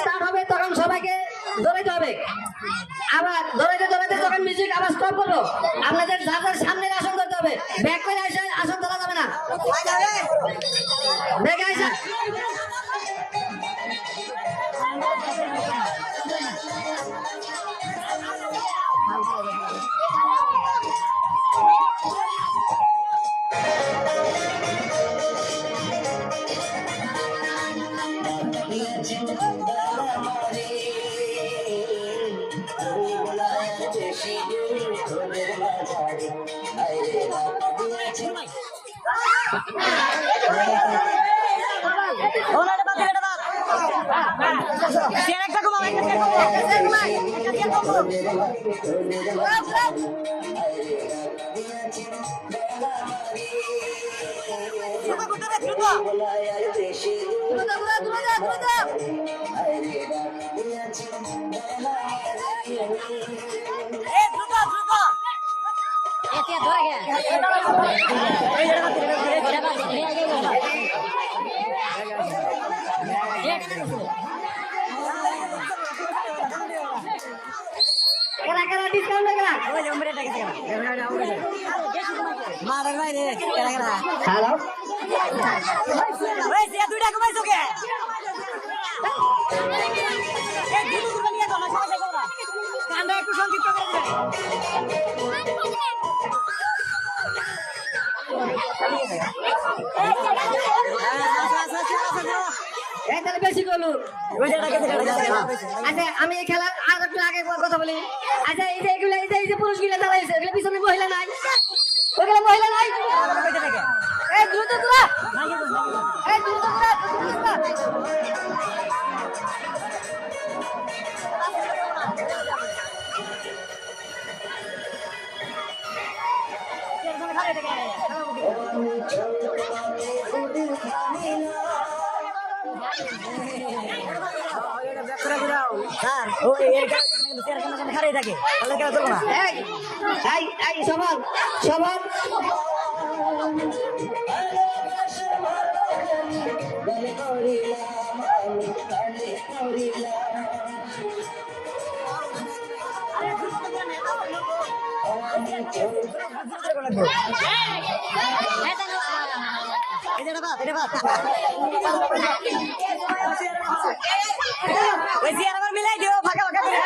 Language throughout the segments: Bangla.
স্টার্ট হবে, তখন সবাইকে দৌড়াইতে হবে আবার দৌড়াইতে দৌড়াইতে যখন মিউজিক আবার স্টপ করব। আপনাদের যার যার সামনে আসন করতে হবে। ব্যাক করে আসন করা যাবে না। ব্যাক এসে ওনারে বাদ হ্যালো দুইটা কমাইছো কে একটু সংক্ষিপ্ত করে বেশি টাকা টাকা আচ্ছা আমি এই খেলার আর একটু আগে কথা বলি। আচ্ছা এই যে এগুলো এই যে এই যে পুরুষগুলো দাঁড়াইছে এগুলো পিছনে মহিলা নাই? ওগুলো মহিলা নাই? এই দ্রুত দ্রুত এই দ্রুত দ্রুত স্যার ও খারে থাকে তাহলে কেন চলবো না এই সবার সবার এটা বাদ এটা বাদ ওই চেয়ার আবার মিলাই দিও ফাঁকা ফাঁকা। করে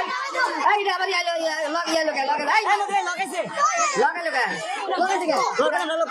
এই এটা আবার ইয়ালো লগ ইয়ালো কে লগ এই এই লোক লাগাইছে লগ কে লগ আছে কে লোক না লোক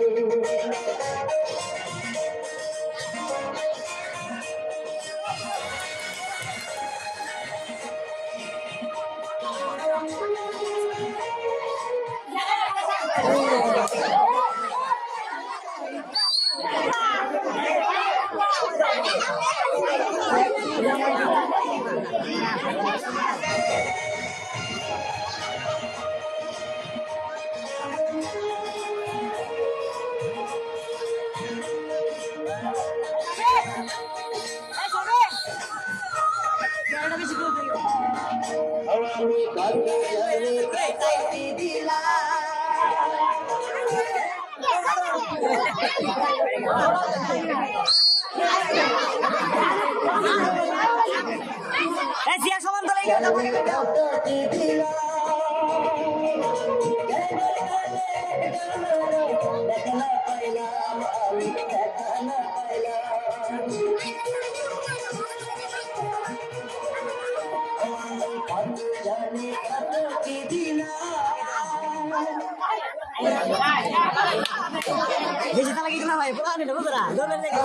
এই চেয়ার সমান তো লাগে বেশি তালা কি না ভাই পুরা নিলো তোরা দৌড়ে দেখে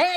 এই,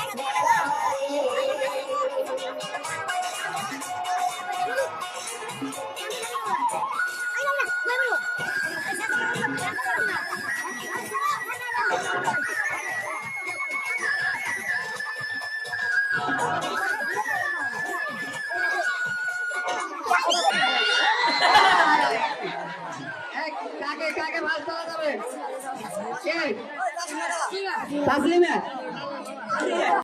তাসলিমে।